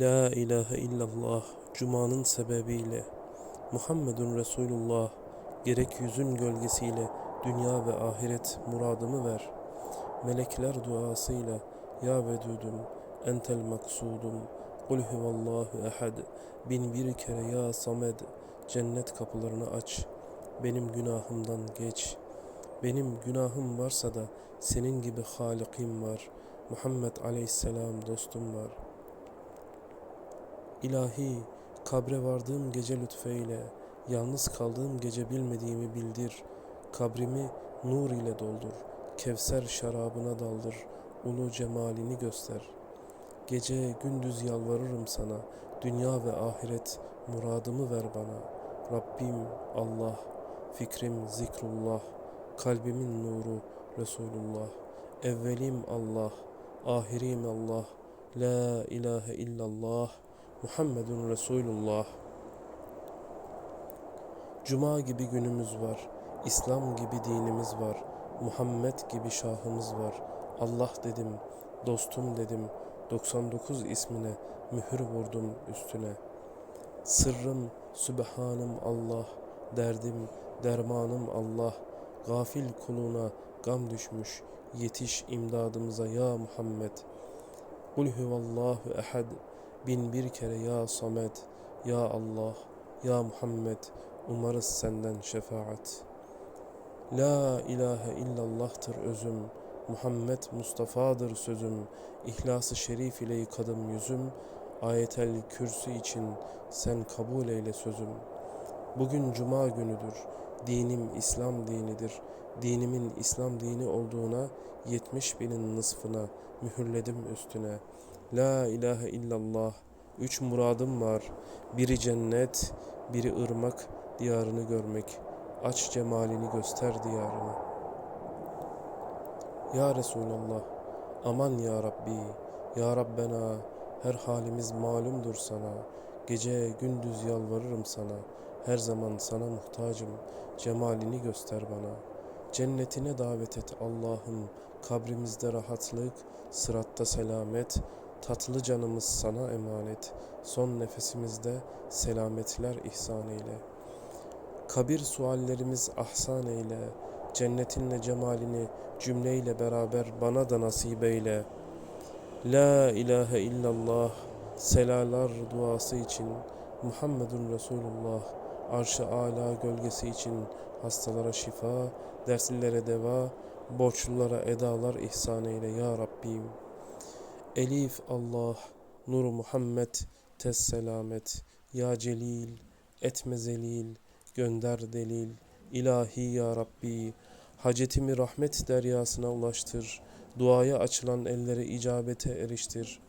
La ilahe illallah Cuma'nın sebebiyle Muhammedun Resulullah gerek yüzün gölgesiyle dünya ve ahiret muradımı ver. Melekler duasıyla Ya Vedudum entel maksudum Kul huvallahu ehad bin bir kere Ya Samed cennet kapılarını aç. Benim günahımdan geç. Benim günahım varsa da senin gibi Halikim var. Muhammed Aleyhisselam dostum var. İlahi, kabre vardığım gece lütfeyle, yalnız kaldığım gece bilmediğimi bildir. Kabrimi nur ile doldur, Kevser şarabına daldır, ulu cemalini göster. Gece gündüz yalvarırım sana, dünya ve ahiret muradımı ver bana. Rabbim Allah, fikrim zikrullah, kalbimin nuru Resulullah. Evvelim Allah, ahirim Allah, la ilahe illallah. Muhammedun Resulullah. Cuma gibi günümüz var. İslam gibi dinimiz var. Muhammed gibi şahımız var. Allah dedim, dostum dedim. 99 ismine mühür vurdum üstüne. Sırrım Sübhanım Allah, derdim dermanım Allah. Gafil kuluna gam düşmüş. Yetiş imdadımıza ya Muhammed. Kul huvallahu ehad. Bin bir kere ya Samed, ya Allah, ya Muhammed umarız senden şefaat. La ilahe illallah'tır özüm, Muhammed Mustafa'dır sözüm, İhlas-ı şerif ile yıkadım yüzüm, ayetel kürsü için sen kabul eyle sözüm. Bugün cuma günüdür, dinim İslam dinidir, dinimin İslam dini olduğuna yetmiş binin nısfına mühürledim üstüne.'' La ilahe illallah. Üç muradım var. Biri cennet, biri ırmak diyarını görmek. Aç cemalini göster diyarını. Ya Resulallah, aman ya Rabbi, ya Rabbena, her halimiz malumdur sana. Gece gündüz yalvarırım sana. Her zaman sana muhtacım. Cemalini göster bana. Cennetine davet et Allah'ım. Kabrimizde rahatlık, sıratta selamet, Tatlı canımız sana emanet, son nefesimizde selametler ihsan eyle. Kabir suallerimiz ahsan eyle, cennetinle cemalini cümleyle beraber bana da nasip eyle. La ilahe illallah, selalar duası için Muhammedun Resulullah, arş-ı ala gölgesi için hastalara şifa, derslilere deva, borçlulara edalar ihsan eyle ya Rabbim.'' Elif Allah, Nur Muhammed, Tez selamet, Ya Celil, etme zelil, gönder delil, İlahi Ya Rabbi, hacetimi rahmet deryasına ulaştır, duaya açılan elleri icabete eriştir.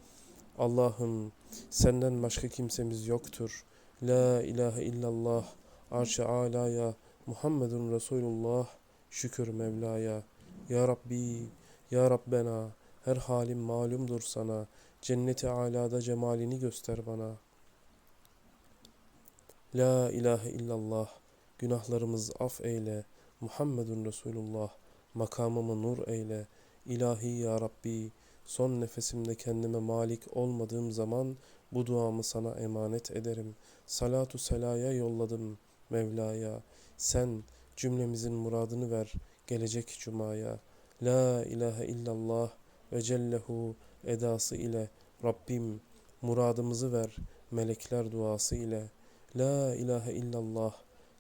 Allah'ım senden başka kimsemiz yoktur. La ilahe illallah, arş-ı alaya, Muhammedun Resulullah, şükür Mevla'ya. Ya Rabbi, Ya Rabbena, her halim malumdur sana. Cenneti alada cemalini göster bana. La ilahe illallah. Günahlarımız af eyle. Muhammedun Resulullah. Makamımı nur eyle. İlahi ya Rabbi. Son nefesimde kendime malik olmadığım zaman bu duamı sana emanet ederim. Salatu selaya yolladım Mevla'ya. Sen cümlemizin muradını ver gelecek cumaya. La ilahe illallah ve cellehu edası ile Rabbim muradımızı ver melekler duası ile La ilahe illallah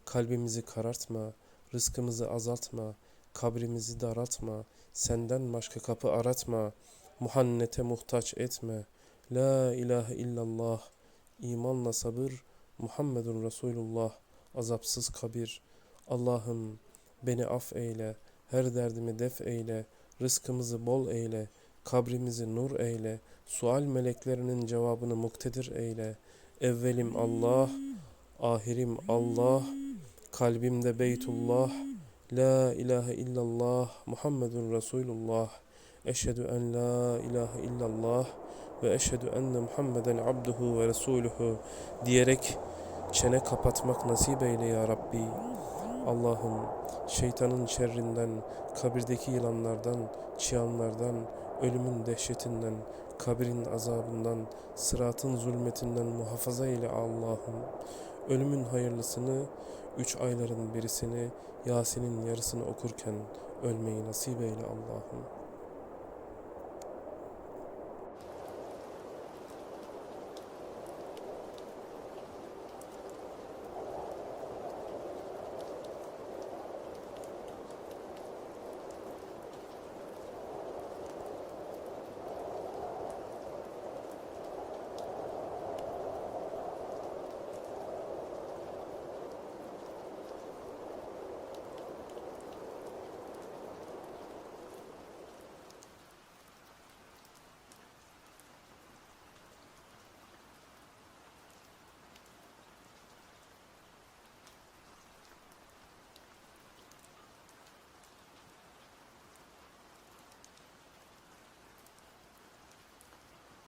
kalbimizi karartma, rızkımızı azaltma, kabrimizi daraltma, senden başka kapı aratma, muhannete muhtaç etme. La ilahe illallah imanla sabır, Muhammedun Resulullah azapsız kabir. Allah'ım beni af eyle, her derdimi def eyle, rızkımızı bol eyle.'' Kabrimizi nur eyle. Sual meleklerinin cevabını muktedir eyle. Evvelim Allah, ahirim Allah, kalbimde Beytullah, La ilahe illallah, Muhammedun Resulullah. Eşhedü en la ilahe illallah ve eşhedü enne Muhammeden abduhu ve resuluhu diyerek çene kapatmak nasip eyle ya Rabbi. Allah'ım şeytanın şerrinden, kabirdeki yılanlardan, çıyanlardan, ölümün dehşetinden, kabrin azabından, sıratın zulmetinden muhafaza eyle Allah'ım. Ölümün hayırlısını, üç ayların birisini, Yasin'in yarısını okurken ölmeyi nasip eyle Allah'ım.